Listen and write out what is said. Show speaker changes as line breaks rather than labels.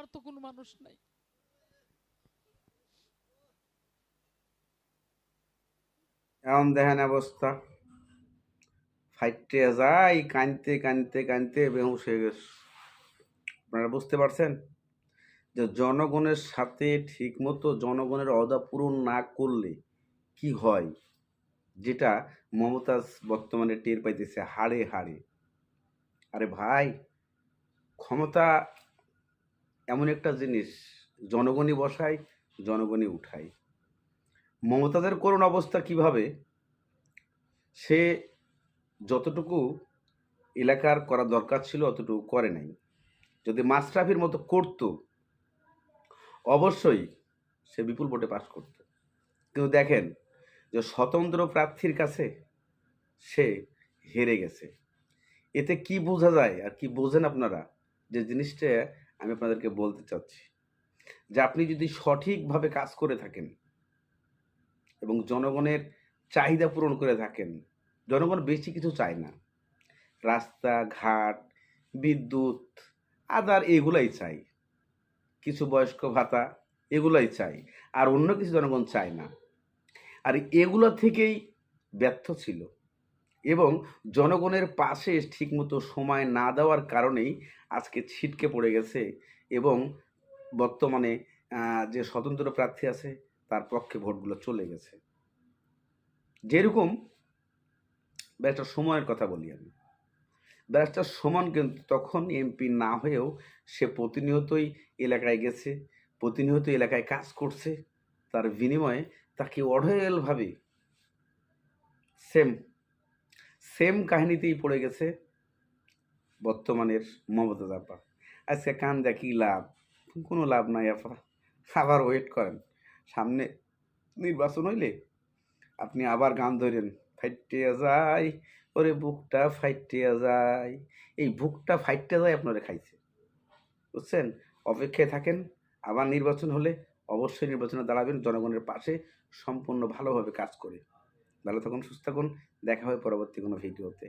বলার তো কোনো মানুষ নাই।
এমন দেখেন অবস্থা। ফাইটে যাই কানতে কানতে কানতে বেহুশ হয়ে গেছে। আপনারা বুঝতে পারছেন? যে জনগণের সাথে ঠিকমতো জনগণের অদা পূরণ না করলে কি হয়? যেটা মমতাজ বর্তমানে টের পাইতেছে হাড়ে হাড়ে। আরে ভাই, ক্ষমতা একটা জিনিস, জনগণই বসায়, জনগণই উঠায়। মমতাদের করুণ অবস্থা কীভাবে? সে যতটুকু এলাকার করা দরকার ছিল অতটুকু করে নাই। যদি মাস্টাফির মতো করতো, অবশ্যই সে বিপুল ভোটে পাশ করত। কিন্তু দেখেন যে স্বতন্ত্র প্রার্থীর কাছে সে হেরে গেছে। এতে কি বোঝা যায় আর কি বোঝেন আপনারা যে জিনিসটা আমি আপনাদেরকে বলতে চাচ্ছি যে আপনি যদি সঠিকভাবে কাজ করে থাকেন এবং জনগণের চাহিদা পূরণ করে থাকেন, জনগণ বেশি কিছু চায় না। রাস্তা, ঘাট, বিদ্যুৎ, আদার এগুলাই চাই কিছু বয়স্ক ভাতা এগুলাই চাই আর অন্য কিছু জনগণ চায় না। আর এগুলো থেকেই ব্যর্থ ছিল। এবং জনগণের পাশে ঠিকমতো সময় না দেওয়ার কারণেই আজকে ছিটকে পড়ে গেছে এবং বর্তমানে যে স্বতন্ত্র প্রার্থী আছে তার পক্ষে ভোটগুলো চলে গেছে। যেরকম ব্যারিস্টার সময়ের কথা বলি আমি। ব্যারিস্টার সমান কিন্তু তখন এমপি না হয়েও সে প্রতিনিয়তই এলাকায় গেছে প্রতিনিয়ত এলাকায় কাজ করছে। তার বিনিময়ে তাকে অঢেলভাবে সেম সেম কাহিনীতেই পড়ে গেছে বর্তমানের মমতা আপা আজকে কান দেখি লাভ, কোনো লাভ নাই আপা। আবার ওয়েট করেন। সামনে নির্বাচন হইলে আপনি আবার গান ধরেন ফাইটিয়া যায়, ওরে বুকটা ফাইটিয়া যায়। এই বুকটা ফাইটে যায় আপনারা খাইছে। বুঝছেন? অপেক্ষায় থাকেন, আবার নির্বাচন হলে অবশ্যই নির্বাচনে দাঁড়াবেন, জনগণের পাশে সম্পূর্ণ ভালোভাবে কাজ করে। ভালো থাকুন সুস্থ থাকুন দেখা হবে পরবর্তী কোনো ভিডিওতে।